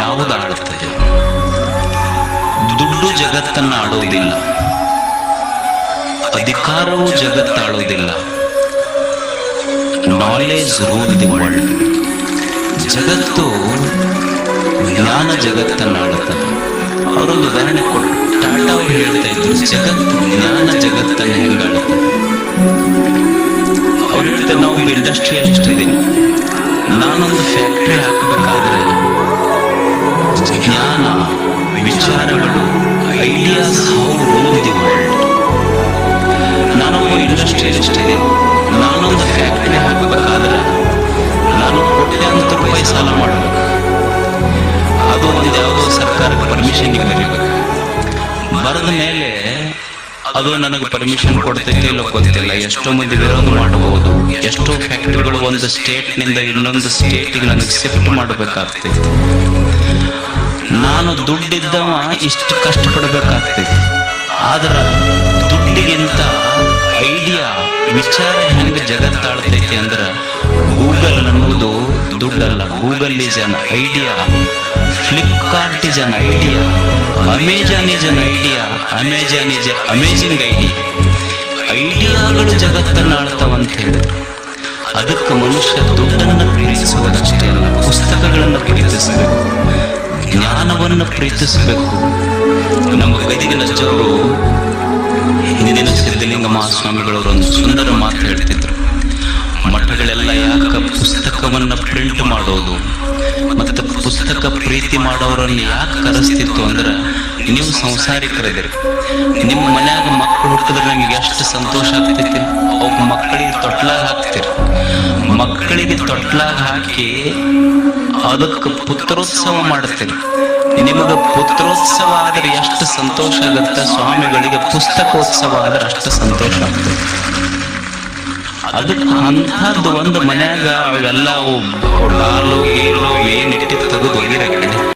ಯಾವುದು ಆಳುತ್ತದೆ ದುಡ್ಡು ಜಗತ್ತನ್ನ ಆಳೋದಿಲ್ಲ ಅಧಿಕಾರವು ಜಗತ್ತಾಳೋದಿಲ್ಲ. ನಾಲೆಜ್ ರೂಲ್ ದಿ ವರ್ಲ್ಡ್ ಜಗತ್ತು ಜ್ಞಾನ ಜಗತ್ತನ್ನ ಆಡುತ್ತದೆ ಅವರೊಂದು ಉದಾಹರಣೆ ಕೊಟ್ಟು ಟಾಟಾ ಅವರು ಹೇಳ್ತಾ ಇದ್ರು, ಜಗತ್ತು ಜ್ಞಾನ ಜಗತ್ತನ್ನ ಹೆಂಗಾಡುತ್ತೆ? ಅವ್ರು ಹೇಳ್ತಾರೆ, ನಾವು ಇಂಡಸ್ಟ್ರಿಯಲಿಸ್ಟ್ ಇದ್ದೀನಿ ನಾನೊಂದು ಫ್ಯಾಕ್ಟ್ರಿ ಹಾಕಬೇಕಾದ್ರೆ ಜ್ಞಾನ, ವಿಚಾರಗಳು, ideas how rule the world ನಾನೊಬ್ಬ ಇಂಡಸ್ಟ್ರಿಯಲಿಸ್ಟ್ ನಾನೊಂದು ಫ್ಯಾಕ್ಟ್ರಿ ಹಾಕಬೇಕಾದ್ರೆ ನಾನು ಕೋಟ್ಯಾಂತರ ರೂಪಾಯಿ ಸಾಲ ಮಾಡಬೇಕು. ಅದು ಒಂದು ಯಾವುದೋ ಸರ್ಕಾರಕ್ಕೆ ಪರ್ಮಿಷನ್ ಬರೀಬೇಕು. ಬರೆದ ಮೇಲೆ ಅದು ನನಗೆ ಪರ್ಮಿಷನ್ ಕೊಡ್ತೈತೆ ಇಲ್ಲ ಗೊತ್ತಿಲ್ಲ. ಎಷ್ಟೋ ಮಂದಿ ವಿರೋಧ ಮಾಡಬಹುದು. ಎಷ್ಟೋ ಫ್ಯಾಕ್ಟರಿಗಳು ಒಂದು ಸ್ಟೇಟ್ನಿಂದ ಇನ್ನೊಂದು ಸ್ಟೇಟಿಗೆ ನನಗೆ ಶಿಫ್ಟ್ ಮಾಡಬೇಕಾಗ್ತೈತಿ ನಾನು ದುಡ್ಡಿದ್ದವ ಇಷ್ಟು ಕಷ್ಟಪಡಬೇಕಾಗ್ತದೆ ಆದ್ರೆ ದುಡ್ಡಿಗಿಂತ ಐಡಿಯಾ, ವಿಚಾರ ಹೆಂಗೆ ಜಗತ್ತಾಳ್ತೈತಿ ಅಂದ್ರೆ ಗೂಗಲ್ ಅನ್ನೋದು ದುಡ್ಡಲ್ಲ. Google is an idea, Flipkart is an idea, Amazon is an idea, Amazon is amazing idea. ಐಡಿಯಾಗಳು ಜಗತ್ತನ್ನು ಆಳ್ತಾವಂತ ಹೇಳಿ. ಅದಕ್ಕೆ ಮನುಷ್ಯ ದುಡ್ಡನ್ನು ಪ್ರೀತಿಸುವುದಷ್ಟೇ ಅಲ್ಲ, ಪುಸ್ತಕಗಳನ್ನು ಪ್ರೀತಿಸಬೇಕು. ಜ್ಞಾನವನ್ನು ಪ್ರೀತಿಸಬೇಕು. ನಮ್ಮ ವೈದಿಕ ನಷ್ಟರು ಹಿಂದಿನ ಸಿದ್ಧಲಿಂಗ ಮಹಾಸ್ವಾಮಿಗಳವರು ಒಂದು ಸುಂದರ ಮಾತು ಹೇಳ್ತಿದ್ರು. ಮಠಗಳೆಲ್ಲ ಯಾಕ ಪುಸ್ತಕವನ್ನು ಪ್ರಿಂಟ್ ಮಾಡೋದು? ಮತ್ತೆ ಪುಸ್ತಕ ಪ್ರೀತಿ ಮಾಡೋರನ್ನು ಯಾಕೆ ಕರೆಸ್ತಿತ್ತು ಅಂದ್ರೆ, ನೀವು ಸಂಸಾರಿಕರಿದ್ದೀರಿ. ನಿಮ್ಮ ಮನ್ಯಾಗ ಮಕ್ಕಳು ಹುಟ್ಟಿದ್ರೆ ನಿಮ್ಗೆ ಎಷ್ಟು ಸಂತೋಷ ಆಗ್ತೈತಿ? ಅವ್ಕ ಮಕ್ಕಳಿಗೆ ತೊಟ್ಲಾಗ ಹಾಕ್ತಿರಿ. ಮಕ್ಕಳಿಗೆ ತೊಟ್ಲಾಗ ಹಾಕಿ ಅದಕ್ಕೆ ಪುತ್ರೋತ್ಸವ ಮಾಡ್ತೀರಿ. ನಿಮಗೆ ಪುತ್ರೋತ್ಸವ ಆದ್ರೆ ಎಷ್ಟು ಸಂತೋಷ ಆಗುತ್ತೆ? ಸ್ವಾಮಿಗಳಿಗೆ ಪುಸ್ತಕೋತ್ಸವ ಆದ್ರೆ ಅಷ್ಟು ಸಂತೋಷ ಆಗ್ತದೆ. ಅದಕ್ಕೆ ಅಂಥದ್ದು ಒಂದು ಮನ್ಯಾಗ ಅವೆಲ್ಲ ಗೀಲು ಏನ್ ಇಟ್ಟು ತೆಗೆದು ಒಗಿರಕ್ಕೆ